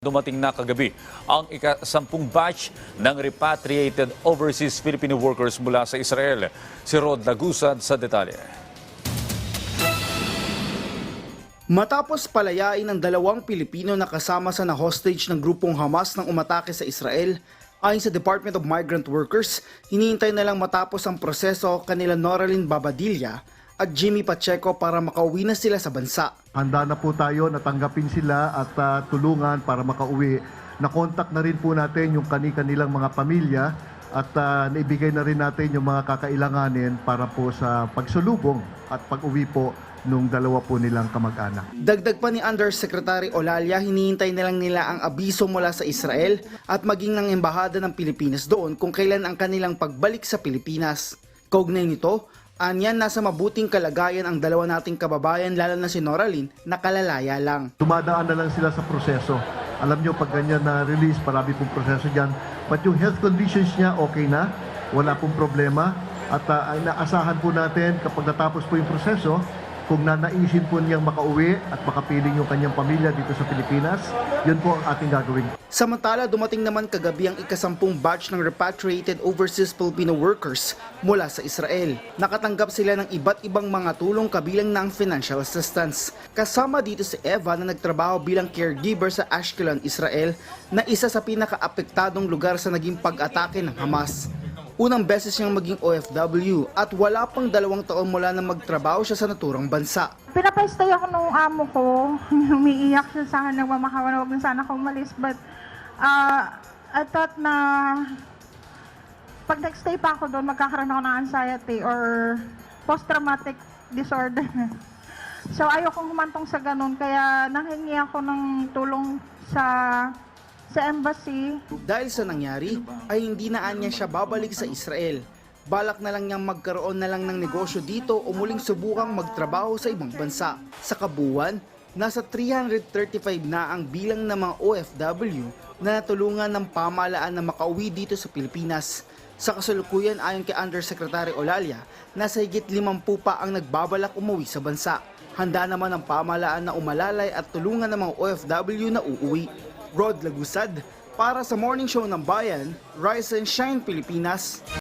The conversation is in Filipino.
Dumating na kagabi ang ikasampung batch ng repatriated overseas Filipino workers mula sa Israel. Si Rod Lagusad sa detalye. Matapos palayain ng dalawang Pilipino na kasama sa na-hostage ng grupong Hamas nang umatake sa Israel, ayon sa Department of Migrant Workers, hinihintay na lang matapos ang proseso kanila Noraline Babadilla at Jimmy Pacheco para makauwi na sila sa bansa. Handa na po tayo na tanggapin sila at ah, tulungan para makauwi. Na-contact na rin po natin yung kani-kanilang mga pamilya at ah, naibigay na rin natin yung mga kakailanganin para po sa pagsulubong at pag-uwi po nung dalawa po nilang kamag-anak. Dagdag pa ni Undersecretary Olalia, hinihintay na lang nila ang abiso mula sa Israel at maging ng embahada ng Pilipinas doon kung kailan ang kanilang pagbalik sa Pilipinas. Kaugnay nito, anyan nasa mabuting kalagayan ang dalawa nating kababayan lalo na si Noraline na kalalaya lang. Dumadaan na lang sila sa proseso. Alam nyo, pag ganyan na release, marami pong proseso dyan. But yung health conditions niya, okay na. Wala pong problema. At ah, ay naasahan po natin kapag natapos po yung proseso, kung nanaisin po niyang makauwi at makapiling yung kanyang pamilya dito sa Pilipinas, yun po ang ating gagawin. Samantala, dumating naman kagabi ang ikasampung batch ng repatriated overseas Filipino workers mula sa Israel. Nakatanggap sila ng iba't ibang mga tulong kabilang ng financial assistance. Kasama dito si Eva na nagtrabaho bilang caregiver sa Ashkelon, Israel, na isa sa pinakaapektadong lugar sa naging pag-atake ng Hamas. Unang beses niyang maging OFW at wala pang dalawang taon mula na magtrabaho siya sa naturang bansa. Pinapastay ako nung amo ko. Umiiyak siya sa akin, nagmamakawa na huwag na sana ako umalis. But uh, I thought na pag nag-stay pa ako doon, magkakaroon ako ng anxiety or post-traumatic disorder. so ayokong humantong sa ganun. Kaya nanghingi ako ng tulong sa sa embassy. Dahil sa nangyari, ay hindi na anya siya babalik sa Israel. Balak na lang niyang magkaroon na lang ng negosyo dito o muling subukang magtrabaho sa ibang bansa. Sa kabuuan, nasa 335 na ang bilang ng mga OFW na natulungan ng pamahalaan na makauwi dito sa Pilipinas. Sa kasalukuyan ayon kay Undersecretary Olalia, nasa higit 50 pa ang nagbabalak umuwi sa bansa. Handa naman ang pamahalaan na umalalay at tulungan ng mga OFW na uuwi. Rod Lagusad, para sa Morning Show ng Bayan, Rise and Shine Pilipinas.